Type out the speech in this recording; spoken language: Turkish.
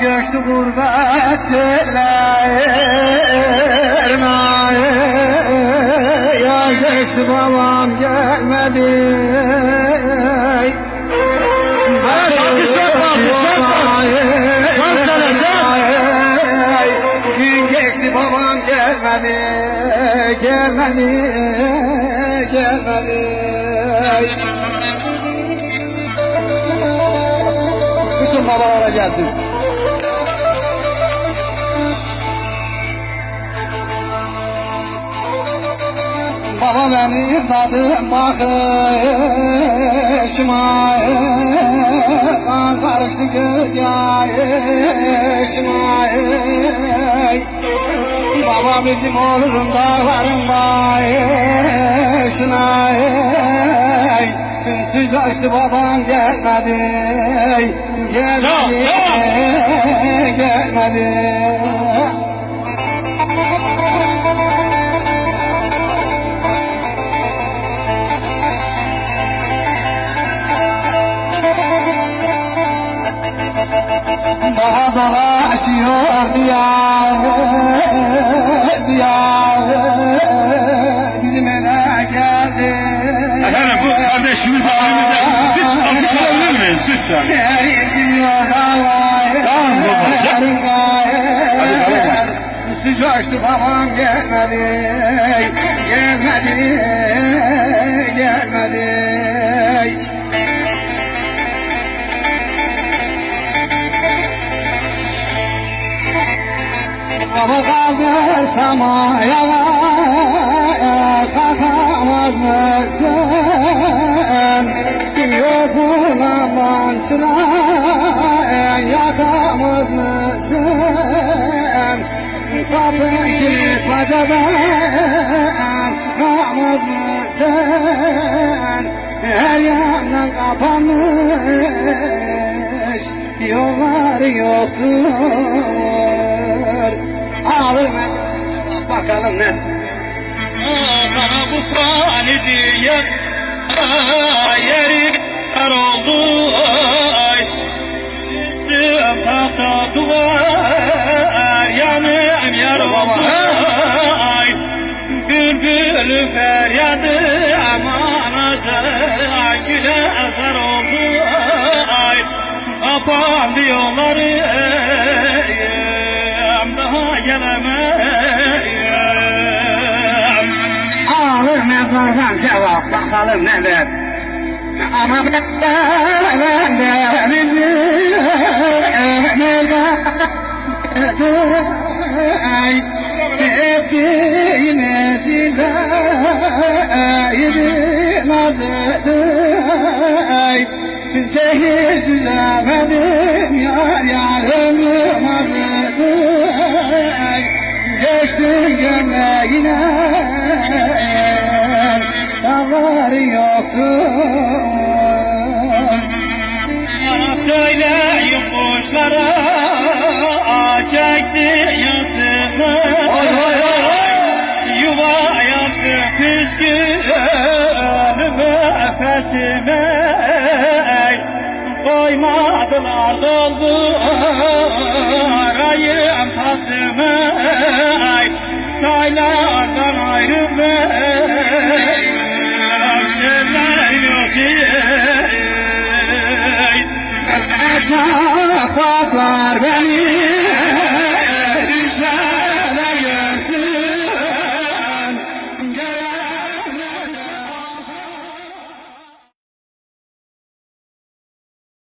geçti gurbet ellerime Ya geçti babam gelmedi Evet, alkışlar var. Çal sana, çal. Gün geçti babam gelmedi Gelmedi Gelmedi gelsin. Baba benim tadım bakışıma. Kan karıştı göz yaşıma Baba bizim olurum dağların başına Süz açtı babam gelmedi. Gelmedi Gelmedi. Daha dolaşıyor diyar, diyar dağlar Sağ ol baba. Hadi bakalım. Sıcak açtı babam gelmedi Gelmedi Gelmedi Baba kaldırsam ayağa kalkamaz mısın? Mançına yakamaz mısın? Kapı kilip bacadan çıkamaz mısın? Her yandan kapanmış yollar yoktur Alır mezarına bakalım ne Sana bu fani diye ay, Bülbül feryadı aman acı güle ezer oldu ay. Kapandı yollarım daha gelemem. Alır mezardan cevap bakalım nedir Ama ben de bizi Ay İlaydi nazıday Cehiz düzemedim yar yarım mazıday Geçtin gömleğine. Sallar yoktur Bana söyleyin kuşlara yansımı Yuva yapsın püskünümü peşime Koymadılar doldu arayım tasımı